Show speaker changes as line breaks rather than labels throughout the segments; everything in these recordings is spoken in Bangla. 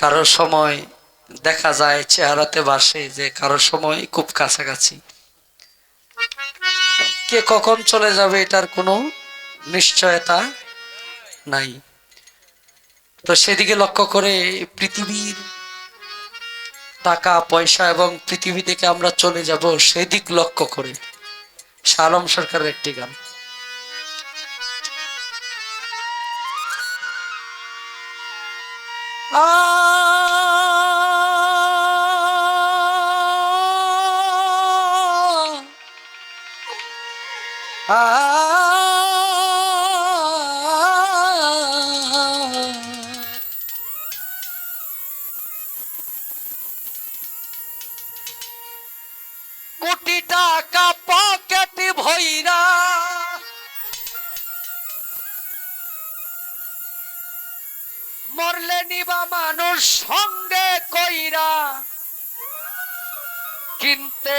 কারও সময় দেখা যায় চেহারাতে বাসে যে কারও সময় খুব কাছাকাছি। কে কখন চলে যাবে এটার কোনো নিশ্চয়তা নাই। তো সেদিকে লক্ষ্য করে পৃথিবীর টাকা, পয়সা এবং পৃথিবী থেকে আমরা চলে যাব সেদিক লক্ষ্য করে। শালম সরকারের একটি গান। আ কোটি টাকা পকেটে ভইরা মরলে নিবা মানুষ সঙ্গে কইরা কিনতে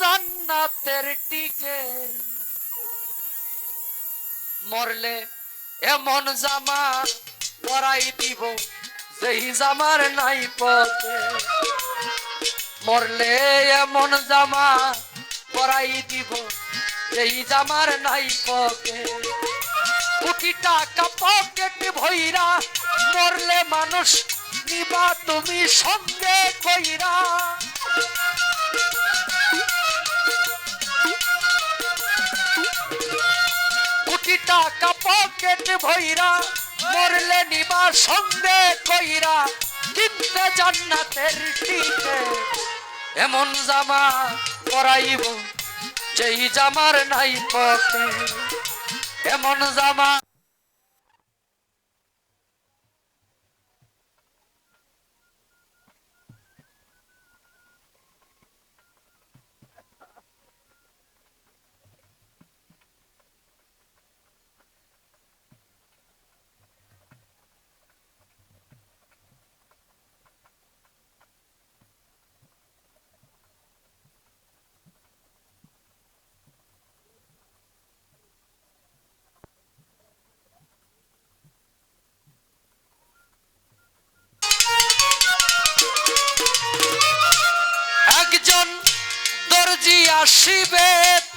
জান্নাতের টিকে। মরলে এমন জামা পরাই দিব, যেই জামার নাই পথে। মরলে এমন জামা পরাই দিব, যেই জামার নাই পকে কোটি টাকা ভইরা মরলে মানুষ নিবা তুমি সঙ্গে কইরা। টাকা পকেট ভইরা মরলে নিবার সঙ্গে কইরা, কিনতে জান্নাতের টিকে। এমন জামা পরাইব, যেই জামার নাই পথে এমন জামা একজন দর্জি আসিবে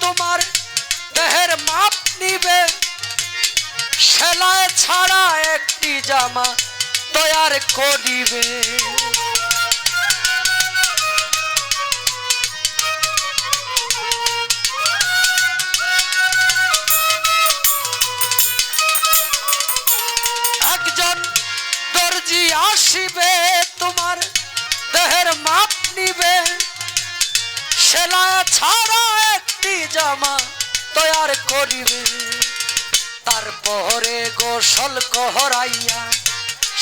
তোমার দেহের মাপ নিবে। সেলায় ছাড়া একটি জামা তৈয়ার করিবে। ছাড়া একটি জামা তৈয়ার করিবে। তারপরে গোসল কহরাইয়া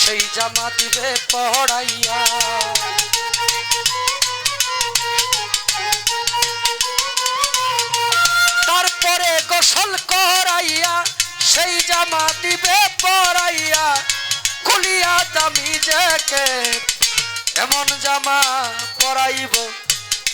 সেই জামা দিবে পহড়াইয়া তারপরে গোসল করাইয়া সেই জামা দিবে পরাইয়া কুলিয়া দামি জ্যাকেট, এমন জামা পরাইব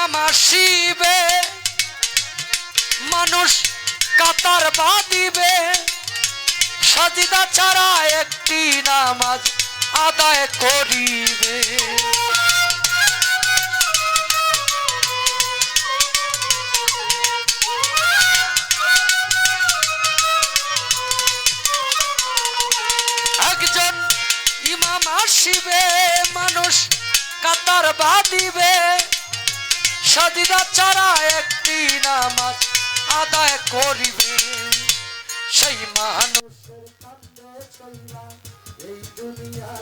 ইমাম আসিবে মানুষ কাতার বাঁধিবে। সাজিদা ছাড়া একটি নামাজ আদায় করিবে। একজন ইমাম আসিবে মানুষ কাতার বাঁধিবে। সাদিদা ছাড়া একটি নামাজ আদায় করিবে। সেই কান্দে এই দুনিয়া